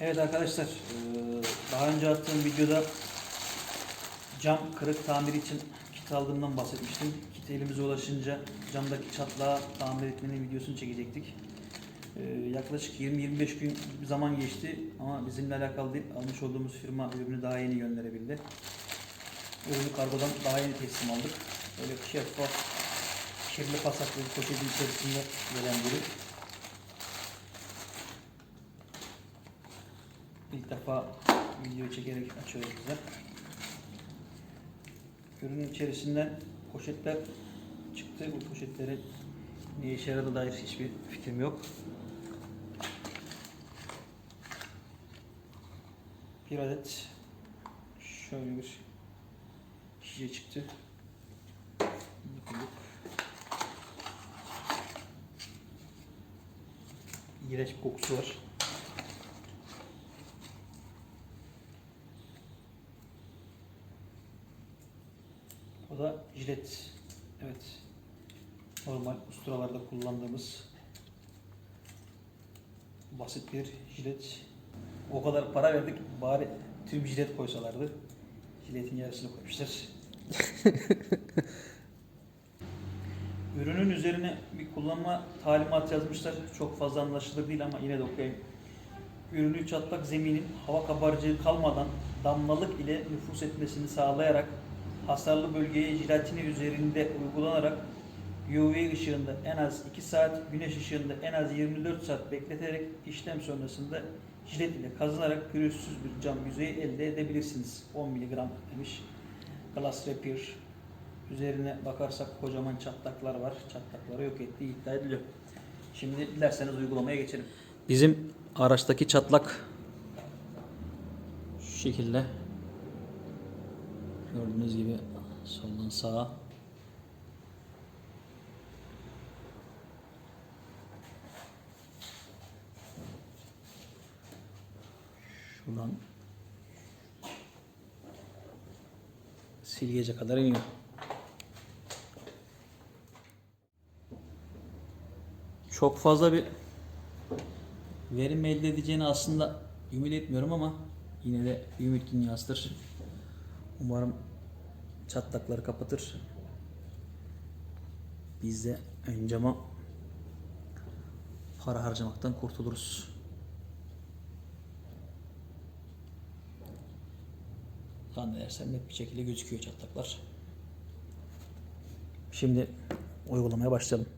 Evet arkadaşlar, eee, daha önce attığım videoda cam kırık tamiri için kit aldığımdan bahsetmiştim. Kit elimize ulaşınca camdaki çatlağı tamir etmenin videosunu çekecektik. Eee, Yaklaşık 20-25 gün zaman geçti ama bizimle alakalı değil, almış olduğumuz firma ürünü daha yeni gönderebildi. Ürünü kargodan daha yeni teslim aldık. Böyle şeffaf, kirli pasaklı poşetin içerisinde gelen bir ürün. Defa video çekerek açıyoruz bize. Ürünün içerisinden poşetler çıktı. Bu poşetlerin ne işe yaradığı dair hiçbir fikrim yok. Bir adet şöyle bir şişe çıktı. Yıkılıp iğrenç bir kokusu var. O da jilet. Evet. Normal usturalarda kullandığımız basit bir jilet. O kadar para verdik bari tüm jilet koysalardı. Jiletin yarısını koymuşlar. Ürünün üzerine bir kullanma talimat yazmışlar. Çok fazla anlaşılır değil ama yine de okuyayım. Ürünü çatlak zeminin hava kabarcığı kalmadan damlalık ile nüfus etmesini sağlayarak hasarlı bölgeye jilatini üzerinde uygulanarak UV ışığında en az 2 saat, güneş ışığında en az 24 saat bekleterek işlem sonrasında jilet ile kazınarak pürüzsüz bir cam yüzeyi elde edebilirsiniz. 10 mg demiş. Glass Rapier üzerine bakarsak kocaman çatlaklar var. Çatlakları yok ettiği iddia ediliyor. Şimdi dilerseniz uygulamaya geçelim. Bizim araçtaki çatlak şu şekilde gördüğünüz gibi soldan sağa şuradan silgece kadar iniyor. Çok fazla bir verim elde edeceğini aslında ümit etmiyorum ama yine de ümit dünyasıdır. Umarım çatlakları kapatır. Biz de ön cama para harcamaktan kurtuluruz. Zannedersem net bir şekilde gözüküyor çatlaklar. Şimdi uygulamaya başlayalım.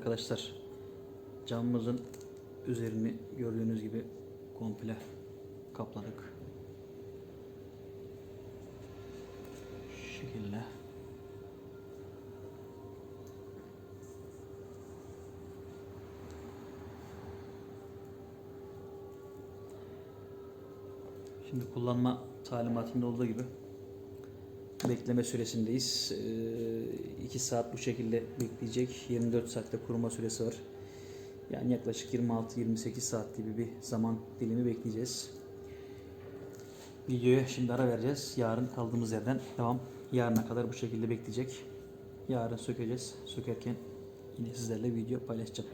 arkadaşlar camımızın üzerini gördüğünüz gibi komple kapladık. Şu şekilde. Şimdi kullanma talimatında olduğu gibi bekleme süresindeyiz. 2 saat bu şekilde bekleyecek. 24 saatte kuruma süresi var. Yani yaklaşık 26-28 saat gibi bir zaman dilimi bekleyeceğiz. Videoya şimdi ara vereceğiz. Yarın kaldığımız yerden devam. Yarına kadar bu şekilde bekleyecek. Yarın sökeceğiz. Sökerken yine sizlerle video paylaşacağım.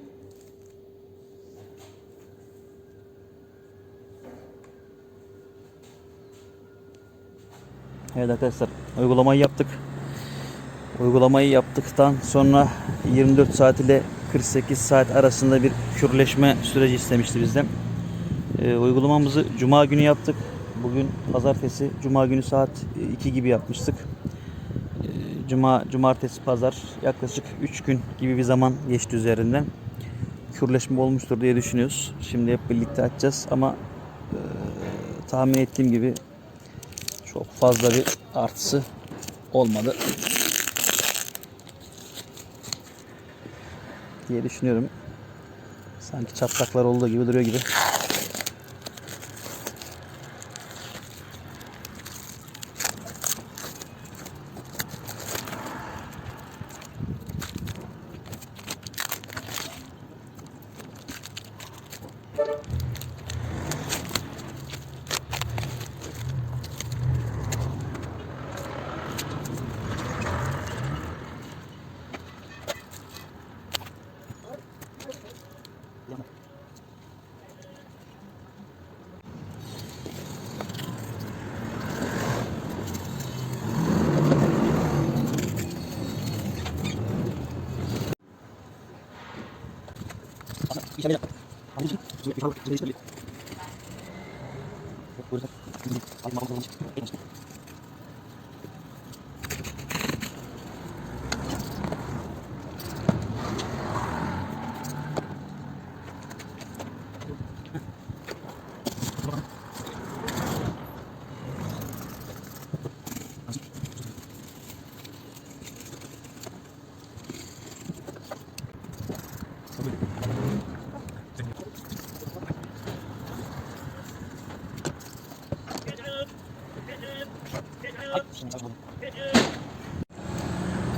Evet arkadaşlar uygulamayı yaptık. Uygulamayı yaptıktan sonra 24 saat ile 48 saat arasında bir kürleşme süreci istemişti bizden. Ee, uygulamamızı cuma günü yaptık. Bugün pazartesi, cuma günü saat 2 gibi yapmıştık. Ee, Cuma, cumartesi, pazar yaklaşık 3 gün gibi bir zaman geçti üzerinden. Kürleşme olmuştur diye düşünüyoruz. Şimdi hep birlikte açacağız ama e, tahmin ettiğim gibi çok fazla bir artısı olmadı diye düşünüyorum. Sanki çatlaklar olduğu gibi duruyor gibi. चलेगा अभी जी जो इफाल जो इस पे लिखो पूरा आज मामा को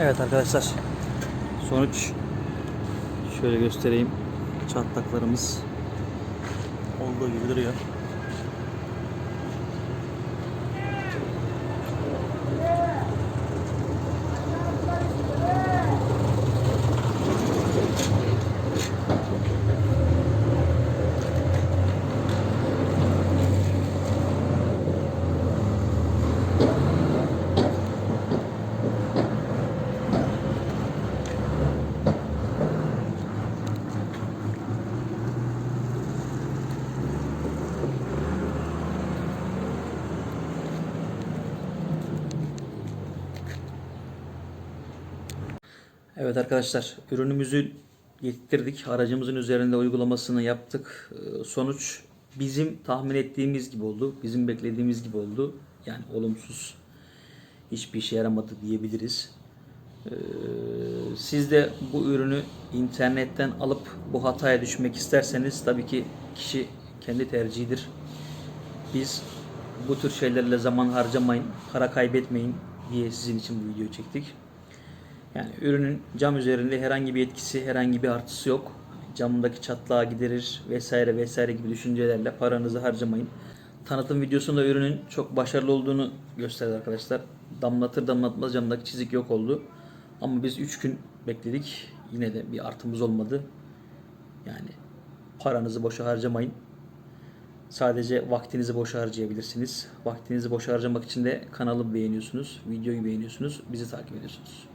Evet arkadaşlar. Sonuç şöyle göstereyim. Çatlaklarımız olduğu gibi duruyor. Evet arkadaşlar ürünümüzü getirdik. Aracımızın üzerinde uygulamasını yaptık. Ee, Sonuç bizim tahmin ettiğimiz gibi oldu. Bizim beklediğimiz gibi oldu. Yani olumsuz hiçbir işe yaramadı diyebiliriz. Ee, Siz de bu ürünü internetten alıp bu hataya düşmek isterseniz tabii ki kişi kendi tercihidir. Biz bu tür şeylerle zaman harcamayın, para kaybetmeyin diye sizin için bu videoyu çektik. Yani ürünün cam üzerinde herhangi bir etkisi, herhangi bir artısı yok. Camındaki çatlağı giderir vesaire vesaire gibi düşüncelerle paranızı harcamayın. Tanıtım videosunda ürünün çok başarılı olduğunu gösterdi arkadaşlar. Damlatır damlatmaz camdaki çizik yok oldu. Ama biz 3 gün bekledik. Yine de bir artımız olmadı. Yani paranızı boşa harcamayın. Sadece vaktinizi boşa harcayabilirsiniz. Vaktinizi boşa harcamak için de kanalı beğeniyorsunuz, videoyu beğeniyorsunuz, bizi takip ediyorsunuz.